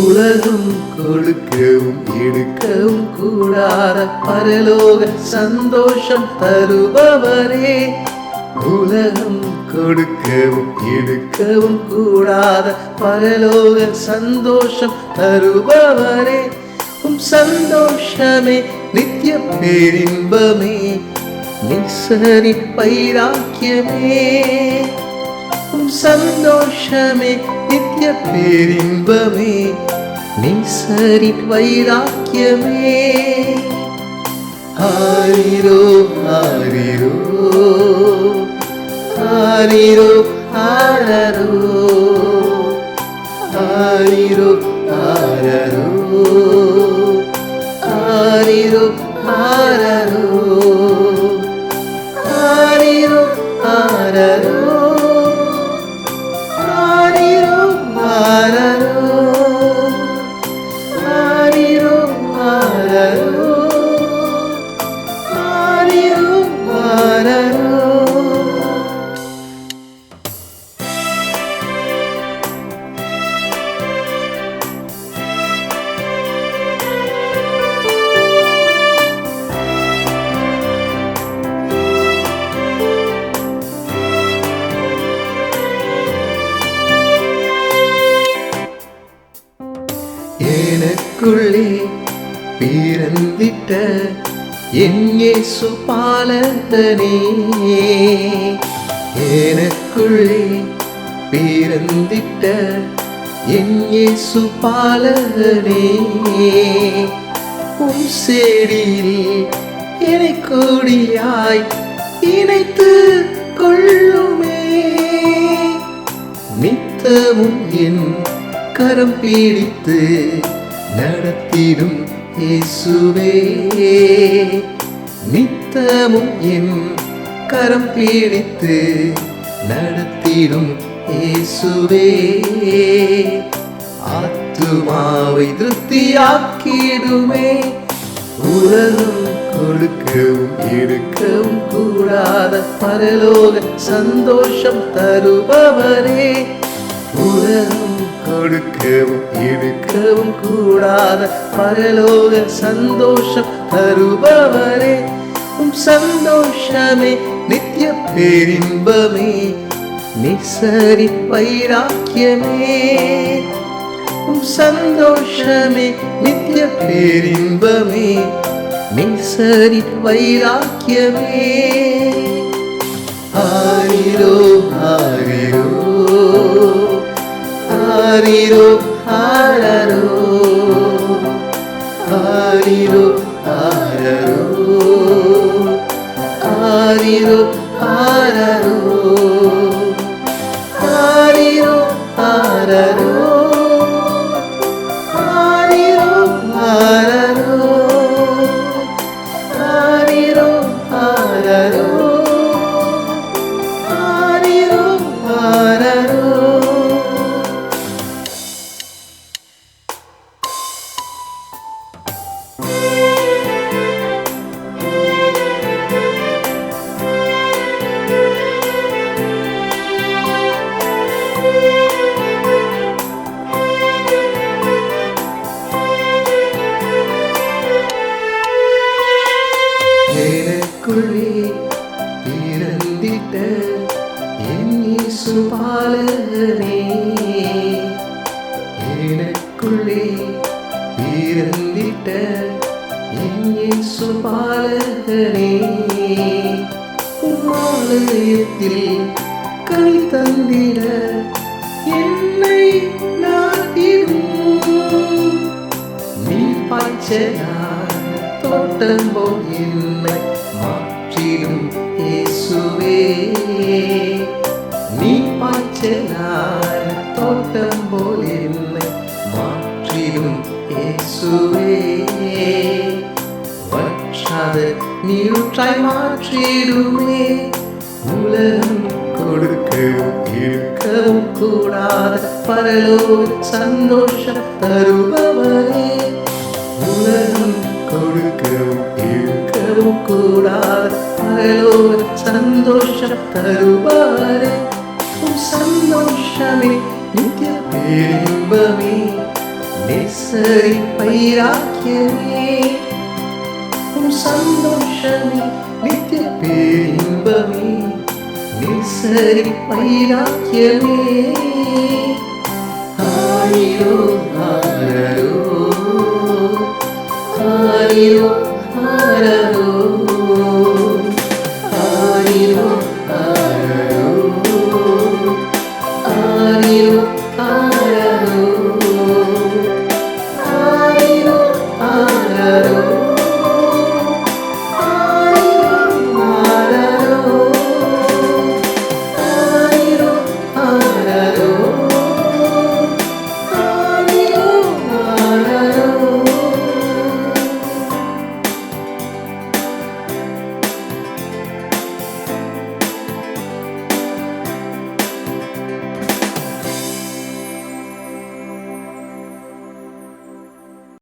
உலகம் கொடுக்கவும் எடுக்கவும் கூடாத பரலோக சந்தோஷம் தருபவரே. உலகம் கொடுக்கவும் எடுக்கவும் கூடாத பரலோக சந்தோஷம் தருபவரே. உம் சந்தோஷமே நித்திய பேரின்பமே நிசரி பைராக்கியமே உன் சந்தோஷமே நித்திய பேரின்பமே நிசரி வைராக்கியமே. ஆரிரோ ஆரிரோ ஆரிரோ ஆரரோ ஆரிரோ ஆரரோ ஆரிரோ ஆரரோ. எனக்குள்ளே பிறந்திட்ட என் இயேசு பாலகனே எனக்குள்ளே பிறந்திட்ட என் இயேசு பாலகனே உன் சேடியில் என்னை கொடியாய் இணைத்து கொள்ளுமே. நித்தமும் என் கரம் பீடித்து நடத்திடும் இயேசுவே. நித்தமும் என் கரம் பிடித்து நடத்திடும் இயேசுவே. ஆத்துமாவை திருப்தியாக்கிடுமே. உலகம் கொடுக்கவும் எடுக்கவும் கூடாத பரலோக சந்தோஷம் தருபவரே. உலகம் கொடுக்கவும் எடுக்கவும் கூடாத பரலோக சந்தோஷம் தருபவரே. உம் சந்தோஷமே நித்திய பேரின்பமே நிசரி வைராக்கியமே. உம் சந்தோஷமே நித்திய பேரின்பமே நிசரி வைராக்கியமே. ஹாரிரோ ஹாரிரோ ஆரிரோ ஆரரோ. ஆரிரோ ஆரரோ. ஆரிரோ எனக்குள்ளே பிறந்திட்ட என் சுபாலனே எனக்குள்ளே பிறந்திட்ட என் சுபாலனே உமாலயத்தில் கை தந்திட என்னை நாட்டிடும் நீ பாய்ச்சலான தோட்டம் போல் என்னை நீ பாய்ச்சலான தோட்டம் போல் என்னை மாற்றிடும் இயேசுவே. வற்றாத நீருற்றாய் மாற்றிடுமே. உலகம் கொடுக்கவும் இருக்கவும் கூடாத பரலோக சந்தோஷம் தருபவரே. உலகம் கொடுக்கவும் இருக்கவும் கூடாத பரலோக சந்தோஷம் தருவாரே உன் சந்தோஷமே நித்திய பேரின்பமே நெசரி பைராக்கியமே உன் சந்தோஷமே நித்திய பேரின்பமே நெசரி பைராக்கியமே ஆயிரோ